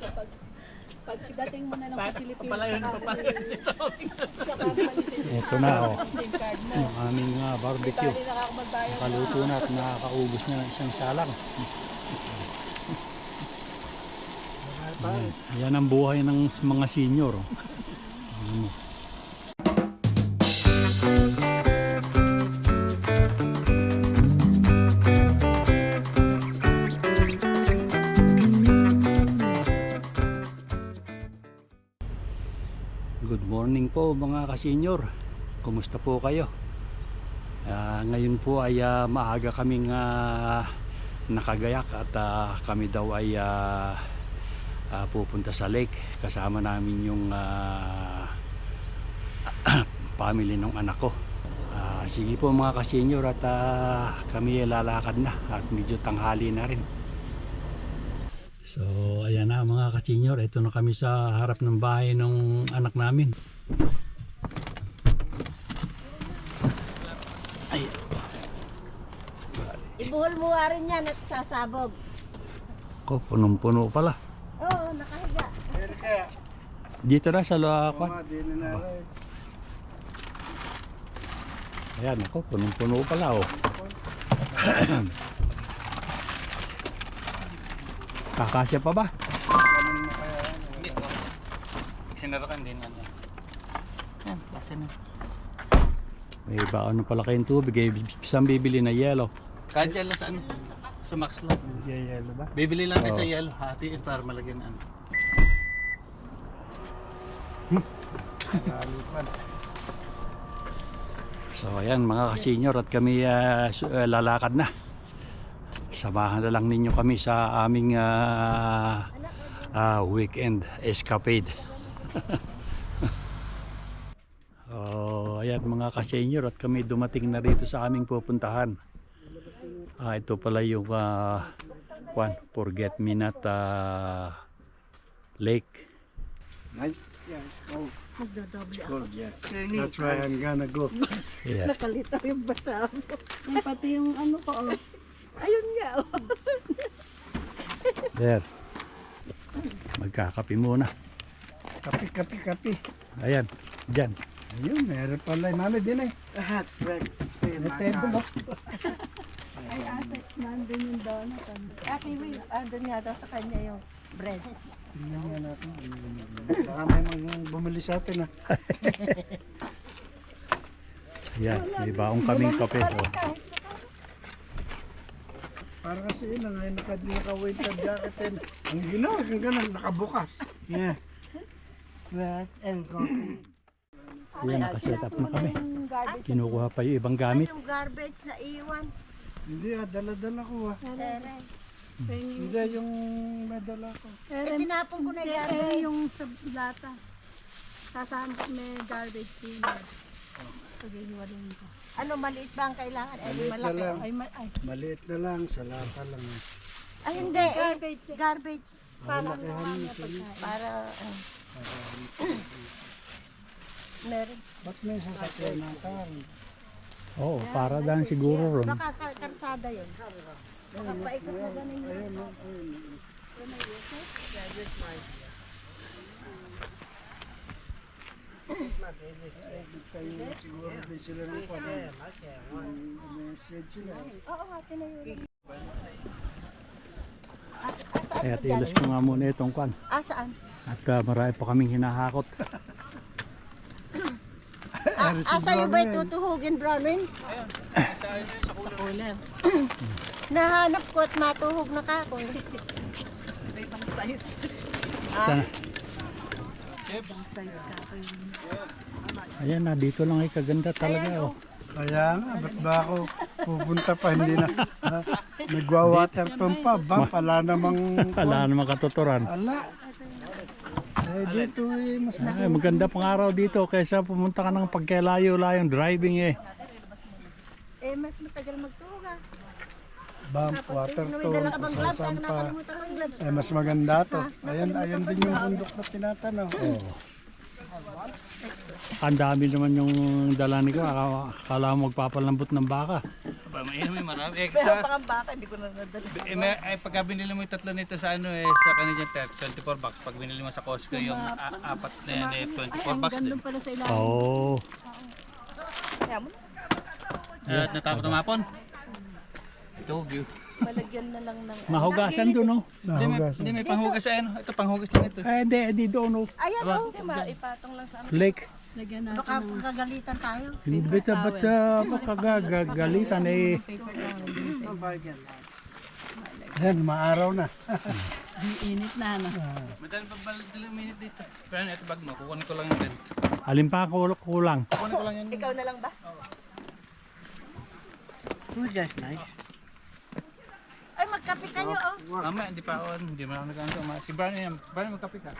Pag, pagdating mo na lang sa Pilipinas, na saka saka balisin mo Ito na oh. SIM card mo. Yung aming ah, barbecue. Bali na ako magbayad. Nakaluto na at nakakaubos na ng isang salang. Yan, yan ang buhay ng mga senior. oh. Ano. Po mga kasenyor. Kumusta po kayo? Ah, ngayon po ay ah, maaga kaming ah, nakagayak at ah, kami daw ay ah, ah, pupunta sa lake kasama namin yung ah, family ng anak ko. Ah, sige po mga kasenyor at ah, kami lalakad na at medyo tanghali na rin. So ayan na mga kasenyor, ito na kami sa harap ng bahay ng anak namin. Ay, Ibuhol mo nga rin yan at sasabog. ko punong-puno pala. Oo, nakahiga. Dito na sa Luapan. Ayan ako, punong-puno pala oh. Kakasya pa ba? Sinarakan din yan. Yan, kasi na. May baon na pala kayong tubig. Eh, saan bibili na yelo? Kahit yan lang sa ano. Sa Max lang. Yayelo ba? Bibili lang din Oo. sa yellow. Hatiin para malagyan ano. So ayan mga kasenyor at kami ah, lalakad na. Samahan na lang ninyo kami sa aming ah, ah, weekend escapade. ayan mga kasenyor at kami dumating na rito sa aming pupuntahan. Ah, ito pala yung ah, kwan, forget me not ah, lake. Nice. Yeah, it's cold. It's cold, yeah. That's why I'm gonna go. Yeah. Nakalito yung basa. Yung pati yung ano ko, oh. Ayun nga, oh. There. Magkakapi muna. Kapi, kapi, kapi. Ayan, dyan. Ayun, meron pala. Mami din eh. Lahat, bread. May table, oh. Ay, asa, nandun yung donut. ano. Ah, kiwi, andun nga daw sa kanya yung bread. Tingnan nga natin. Baka may mga bumili sa atin, ah. Ayan, may baong kaming kape. Oh. Para kasi yun, ang ngayon naka, naka-winter jacket eh. Ang ginawa, ang ganun, nakabukas. Yeah. Bread and coffee. Ayan, nakaset up na kami. Kinukuha pa yung ibang gamit. Ay, yung garbage na iwan. Hindi ah, dala-dala ko ah. Tere. Hindi, yung medala ko. Eh, tinapon ko na yung garbage. yung sa lata. Sasama may garbage din. Paghihiwalin ko. Ano, maliit ba ang kailangan? Eh, Maliit na malaki. lang. Ay, ma- ay. Maliit na lang, sa lata lang. eh. Ay, hindi. Eh, Garbage eh. garbage. Para, Lakihan mo sila. para, ah. Meron. Ba't may sasakyan na? Oo, para daan siguro ron. Baka ka- karsada yun. Baka paikot mo ganun yun. Kayo siguro din sila ng kwan. Message sila. Oo nga, tinayo yun. Kaya tilas ko nga muna itong kwan. Ah, saan? At uh, marami pa kaming hinahakot. Ah, asa yung ba tutuhugin, Bronwyn? Sa cooler. Nahanap ko at matuhog na ka ako. Ibang size. Sana. Ibang size ka ako yun. Ayan na, dito lang ay kaganda talaga. Oh. Kaya nga, ba't ba ako pupunta pa hindi na nagwa-water pump pa ba? Pala namang Wala namang katuturan. ala. Eh dito eh, mas Ay, maganda pang araw dito kaysa pumunta ka ng pagkalayo-layong driving eh. Eh, mas matagal magtuhog ah. bump water to, dala ka bang gloves? Ang sasampa. nakalimutan ko yung gloves. Eh mas maganda to. Ayan, ayan din yung bundok na tinatanaw. Ang dami naman yung dala ni ko. Akala akala mo magpapalambot ng baka. Para mainom yung marami. Eh, Meron sa, pa kang baka, hindi ko na nadala. eh, may, eh, pagka binili mo yung tatlo nito sa ano eh, sa Canadian Tire, 24 bucks. Pag binili mo sa Costco yung a- apat na yan eh, 24 Ay, ang bucks din. pala sa ilalim. Oo. Kaya mo, At natapos tumapon. Ito, view. malagyan na lang ng... Mahugasan doon, no? Hindi, may, hindi, may panghugas sa ano. Ito, panghugas lang ito. Eh, di, di doon, no? Ayan, oh, di ba? Ipatong lang sa ano. Lake. Lagyan natin Baka ng kagalitan tayo. Hindi ta ba't uh, makagagalitan eh. paper towel din sa Yan, maaraw na. Ang init na, ano. Madali pa balik dalawang minute dito. Pero ito bag mo, kukunin ko lang yan din. Alin pa kul- kulang. Kukunin ko lang yan. Ikaw na lang ba? Oh, that's nice. Magkape kayo, oh. Mama, hindi pa ako, hindi mo ako nagkakaroon. Si Barney yan. Barney, magkape ka.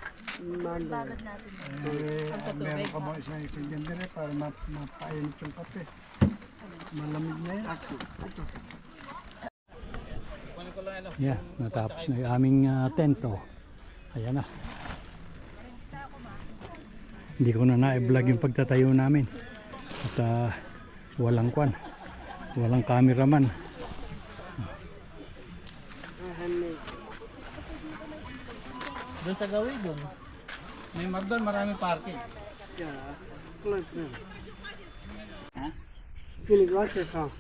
Bagad natin. Eh, meron ka ba isang ipigyan dire para map mapainit yung kape? Malamig na yan. Ito. Lang ano. Yeah, natapos na yung aming uh, tento. Ayan na. Hindi ko na na-vlog yung pagtatayo namin. At ah, walang kwan. Walang cameraman. Doon sa gawin doon. May mar doon, maraming parking. Yeah, club na. Pinigwate sa.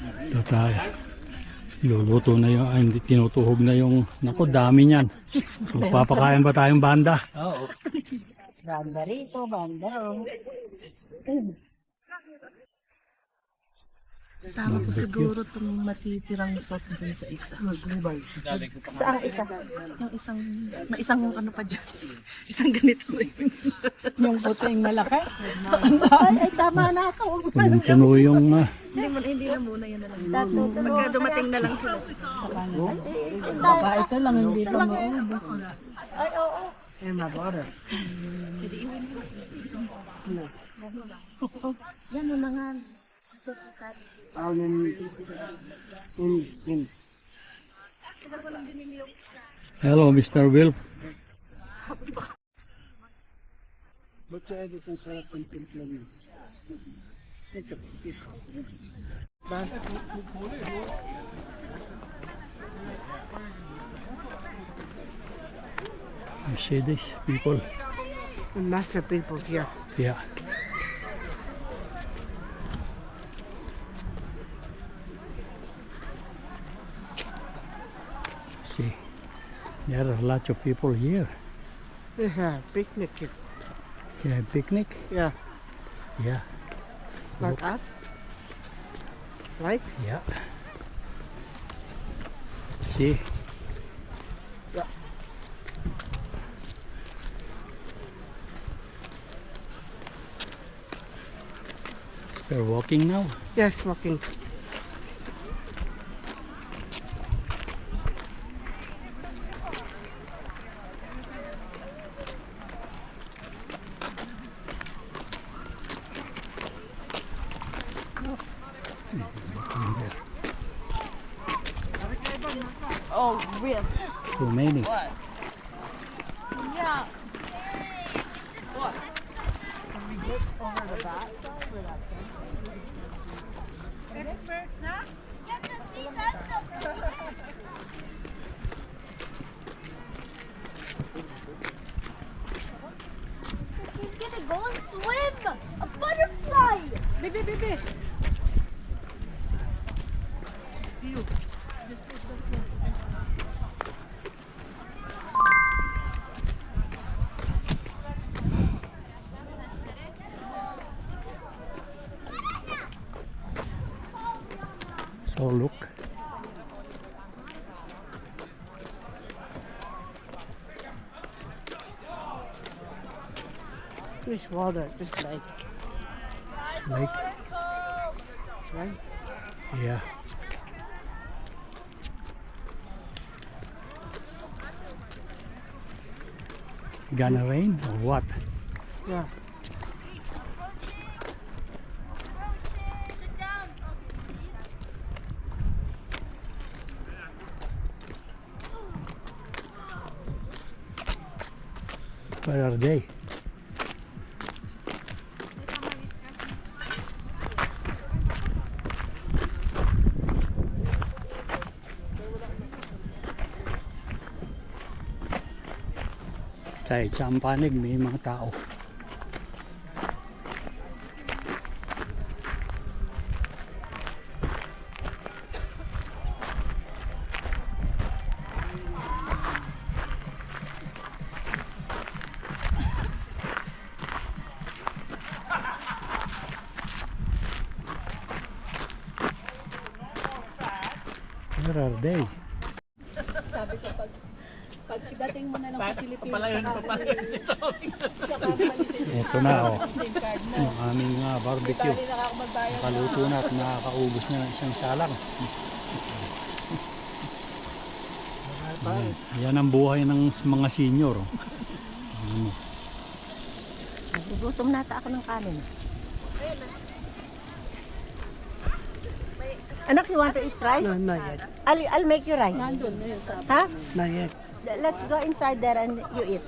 Ito tayo. Luluto na yung, ay, hindi, tinutuhog na yung, naku, dami niyan. Magpapakain ba tayong banda? Oo. Banda rito, banda ro. Kasama ko siguro itong matitirang sauce dun sa isa. Maglibay. Saan isa? Yung isang, may isang ano pa dyan. Isang ganito rin. Yung puting malaki. ay, ay, tama na ako. Punong-puno yung, ah, Hindi mo, hindi na muna yan na lang. Pagka dumating na lang sila. Baka ito lang, hindi pa maubos. Ay, oo. Eh, mabuara. Yan mo na nga. Sukat. Out in, in, in. hello Mr. Will. Ba't sa edit ang sarap ng timpla niyo? It's a piece of You see this people? Lots of people here. Yeah. See, there are lots of people here. They have picnic. Yeah, picnic. Yeah, Yeah, like us. Right? yeah. See. Yeah. We're walking now. Yeah, smoking. Oh, real. Too many. Yeah. He's gonna go and swim! A butterfly! Bibi, bibi. So look. This water, this lake, It's like, right? yeah. Gonna rain or what? Yeah. Where are they? Kahit sa Ampanig may mga tao. They? Sabi ko pag pagdating mo na lang sa Pilipinas, Papalayon, papalayon. Ito na oh. Yung aming ah, barbecue. Na. Nakaluto na at nakakaubos na ng isang salang. Ayan. Yan ang buhay ng mga senior. oh. Ano, Gutom nata ako ng kanin. Anak, you want to eat rice? No, not yet. I'll, I'll make you rice. Nandun na yun sa Ha? Not yet. Let's go inside there and you eat.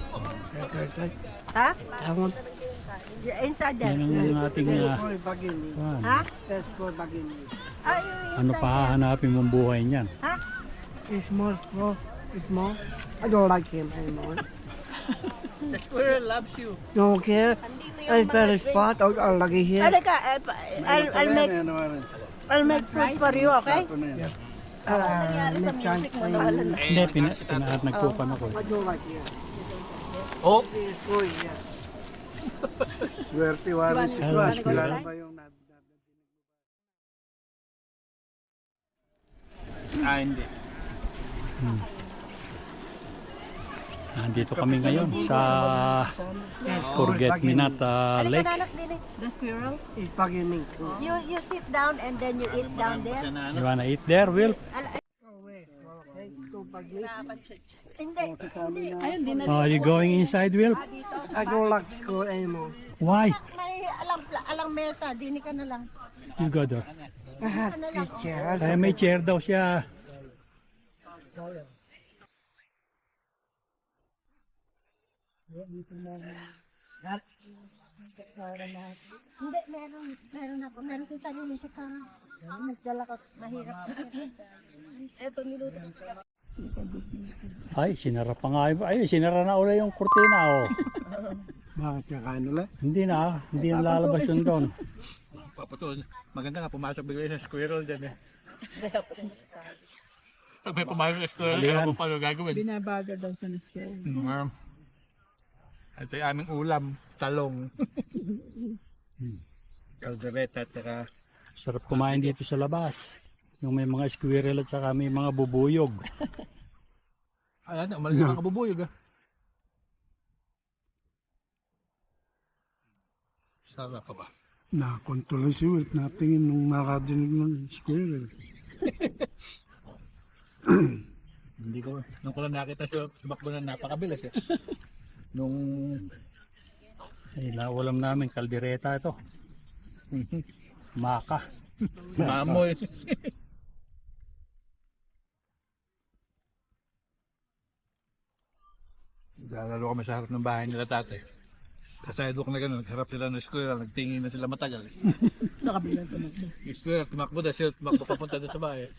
Okay, Ha? I want You're inside there. yan ang ating ah, kuwan. Ha? That's for bagini. Ah, you ano pa hahanapin mong buhay niyan? Ha? It's small, small, it's small. I don't like him anymore. The squirrel loves you. Don't care. I tell a spot or or lagi here. Halika, eh, pa- I'll, I'll make I'll make food for you, okay? Uh, next time, I, Hindi, pina, pina, nagpupan ako. I don't like here. Oh. Swerte waris si. Squirrel. Kilala ba yung ah, hindi. Nandito kami ngayon sa Forget Me Not ah, Halika, Lake. din eh. The squirrel? It's bagini. You, you sit down and then you eat down there. Ano. You wanna eat there, Will? To bagini. Hindi. Ayun, di na. Oh, are you going inside, Will? I don't like school anymore. Why? May alang, alang mesa, dini ka na lang. You go there. I have teacher. Ay, may chair daw siya. Hindi, meron, meron ako. Meron sa sarili ko sa nagdala ko. Mahirap. Eto, niluto ko. Ay, sinara pa nga. Ay, sinara na uli yung kurtina, oh. Bakit kakain nila? Hindi na, hindi na lalabas yun doon. Papatol. Maganda nga, pumasok bigla sa squirrel dyan eh. Pag may pumasok sa squirrel, hindi mo paano gagawin. Binabaga daw sa squirrel. Mm. Ito yung aming ulam, talong. Caldereta at saka Sarap kumain dito sa labas. Yung may mga squirrel at saka may mga bubuyog. Ayan, umalis na ang kabubuyog ah. Sarap pa ba? Nakakontrol si Wilt. Natingin nung nakadinig ng squirrel. Hindi ko, nung ko lang nakita siya, tumakbo na napakabilis eh. Nung, Ay, ulam namin, kaldereta ito. Maka. maamoy. Lalalo kami sa harap ng bahay nila tatay. Sa sidewalk na gano'n, nagharap sila ng squirrel, nagtingin na sila matagal. Sa kabilang tumakbo. Yung squirrel, tumakbo na siya, tumakbo papunta doon sa bahay.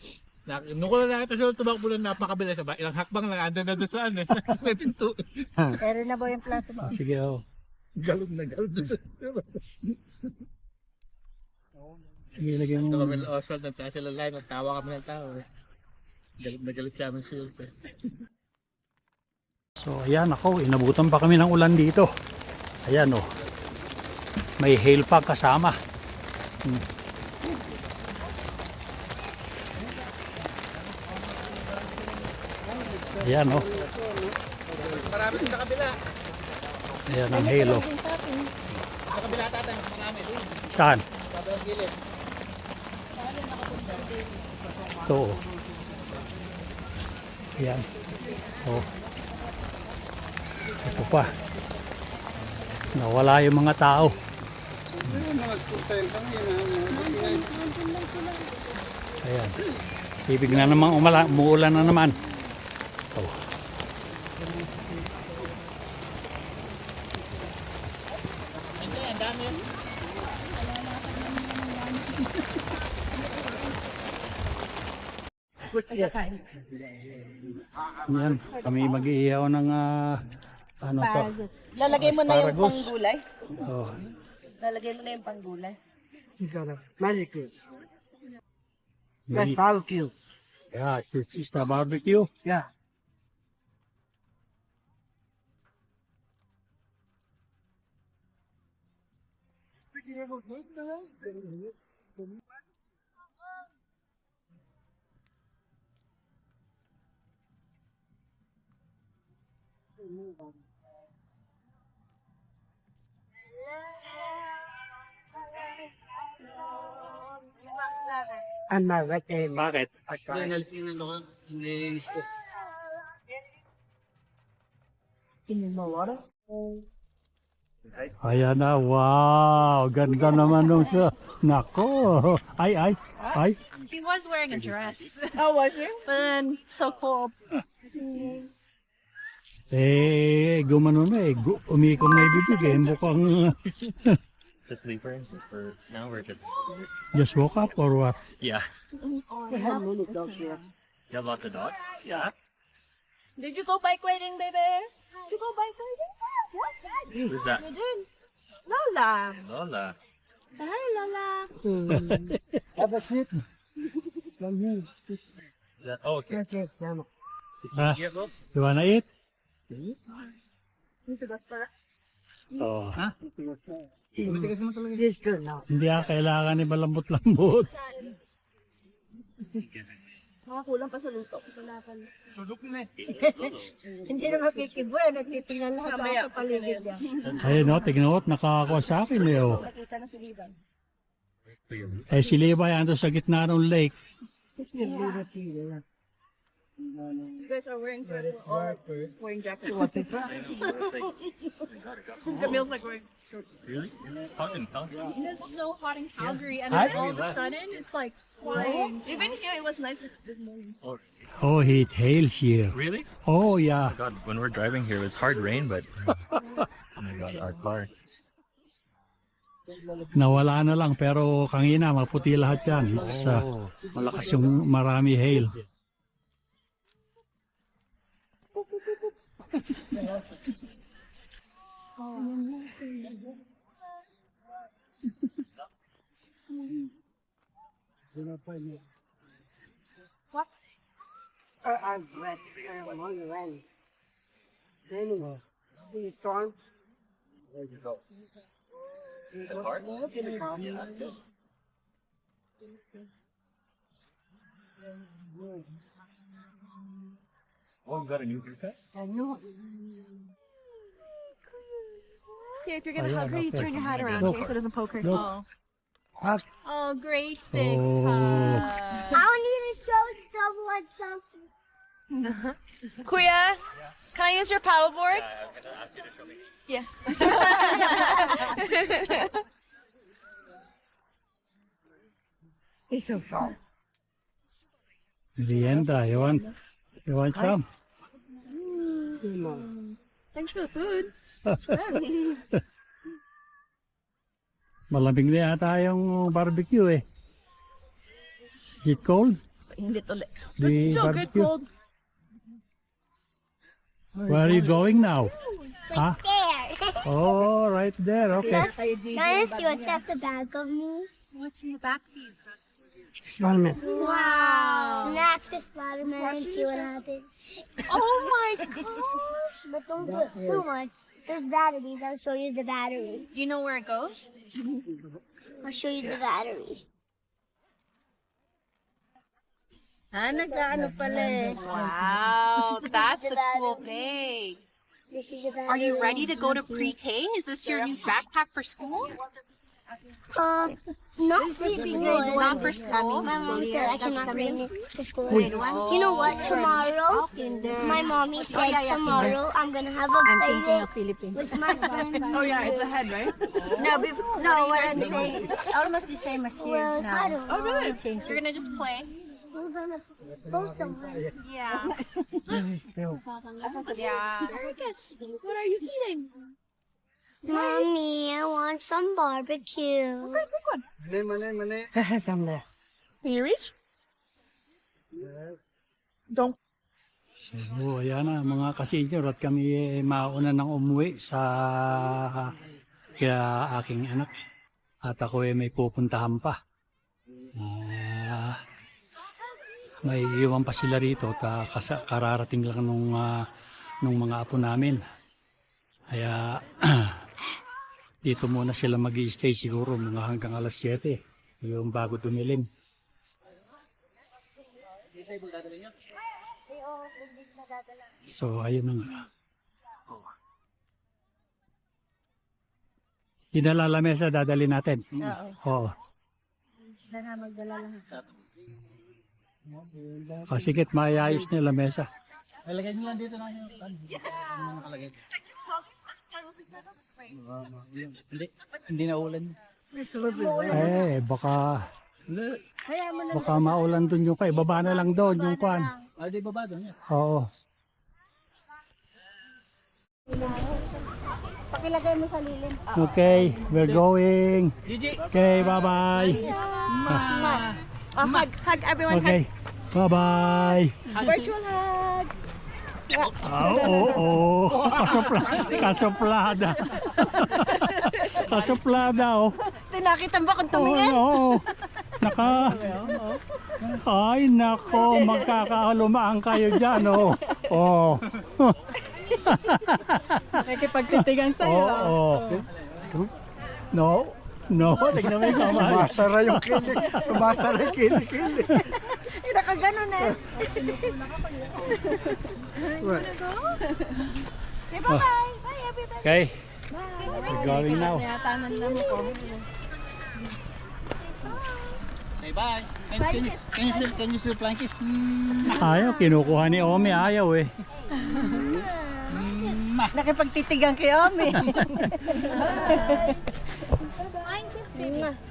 Na, nung ko lang nakita siya, tumakbo na napakabilis sa bahay. Ilang hakbang lang, andun na doon saan eh. May pinto. Pero na ba yung plato mo? Sige, oh. Galog na galog doon sa Sige, lagyan Ito mo. kami ng Oswald, nagtasa sila live, nagtawa kami ng tao eh. Galit na galit sa amin si Ulpe. So, ayan ako, inabutan pa kami ng ulan dito. Ayan, oh. May hail pa kasama. Hmm. Ayan, oh. Marami sa kabila. Ayan ang hail, oh. Sa kabila tatay, marami doon. Saan? Sa ang gilid. Ito, oh. Ayan. Oh. Ito pa. Nawala yung mga tao. Ayan. Ibig na naman umala, umuulan na naman. Yan, kami mag-iihaw ng ah, Ano to? Lalagay mo na yung Asparagus. panggulay. Oh, Lalagay mo na yung panggulay. You got a manicures. That's barbecue. yeah, it's, it's the barbecue. Yeah. I'm not right there. Bakit? Ayan na, wow! Ganda naman nung sa... Nako! Ay, ay, ay! He was wearing a dress. Oh, was you? But then, so cold. Eh, gumano na eh. Gu- umikom na ibibig eh. Mukhang Just leave her for now we're just just woke up or what? yeah. We have many dogs here. You have lots of dogs? Yeah. Did you go bike riding, baby? Did you go bike riding? Yes. Who's that? You did. Lola. Lola. Hi, Lola. Have a seat. Come here. Is that oh okay. It. Come on. Ah, you wanna eat? Oh, This good now. hindi ah, kailangan ni malambot-lambot. Mga kulang pa sa luto. Hindi na makikibuhay. Nagtitingnan lahat ako sa paligid niya. Ayun o, tignan mo, nakakakuha sa akin eh oh. Nakita na si Liban. Eh si Levi ando sa gitna ng lake. You guys are wearing dresses or wearing jackets. Camille's like wearing shorts. really? It's hot in Calgary. It is so hot in Calgary, and then all of a sudden, it's like flying. Even here it was nice this morning. Oh, it hail here. Really? Oh, yeah. God, when we're driving here, it was hard rain, but oh my God, our car. Nawala na lang pero kangina maputi lahat yan. It's, uh, malakas yung marami hail. Uh, I'm wet. I'm on the run. Anyway, the storm. There you go. Hard? Oh, you got a new haircut? I know. Here, if you're gonna Oh, yeah, hug her, you turn your hat around, okay, so it doesn't poke her. Look. Oh. Hug. Oh, great oh. big Oh. hug. I need to show someone something. Kuya, can I use your paddleboard? Yeah. It's so soft. Merienda, you want, you want some? Thanks for the food. Malamig na yata yung barbecue eh. Is it cold? Hindi ulit. The Still good barbecue? cold. Where are you going now? Huh? There. Oh, right there. Okay. Can I see what's at the back of me? What's in the back of you? Spider-Man. Wow. Smack the Spider-Man and see what happens. Oh my gosh. But don't do it too much. There's batteries. I'll show you the battery. Do you know where it goes? I'll show you the battery. Ah, nag-ano pala eh. Wow, that's a cool thing. This is the battery. Are you ready to go to pre-K? Is this your new backpack for school? Uh, not for school. Not for school. My mom said I cannot bring it to school. Wait. You know what? Tomorrow, my mommy said tomorrow I'm gonna have a play Philippines. with my friend. Oh yeah, it's ahead, right? No, bef- no, what I'm saying, it's almost the same as here Well, I now. don't know. Oh really? Change You're gonna just play. We're gonna go somewhere. Yeah. Still. Yeah. What are you eating? Mommy, I want some barbecue. Mali, mali, mali. Some there. Can you reach? Don't. So, ayan na mga kasenyor at kami eh, mauna nang umuwi sa kaya aking anak. At ako ay may pupuntahan pa. Ah, may iwan pa sila rito ta kasa, kararating lang nung, ah, nung mga apo namin. Kaya dito muna sila mag stay siguro mga hanggang alas 7 yung bago dumilim. So, ayun na nga. Dinala lamesa, dadali natin. Oo. Sana magdala lahat. O sige, mayayos nila lamesa. Nalagay nyo lang dito na yung ano yung nakalagay. Hindi, hindi na ulan. Eh, baka baka maulan dun yung kay. Baba na lang doon yung kwan. Ah, di baba doon yan. Oo. Pakilagay mo sa lilim. Okay, we're going. Okay, bye-bye. Oh, hug, hug everyone. Okay, bye-bye. Virtual hug. Oo, oo, oo. Kasupla, kasuplada. kasuplada, oh. Tinakita ba kung Oo, tumingin? oo. Naka... Ay, nako, magkakalumaan kayo dyan, oh. Oh. Nakikipagtitigan sa'yo. Oo. No, no, tignan mo yung kamay. Sumasara yung kilig. Sumasara yung kilig-kilig. Eh, nakaganon eh. Say bye-bye. Bye, everybody. Okay, we're going now. Nayatanan na mo ko. Bye bye! Can, can, you, can, you still, can you still plank kiss? Mm. Ayaw, kinukuha ni Omi, ayaw eh. Nakipagtitigan kay Omi. Mine kiss, baby.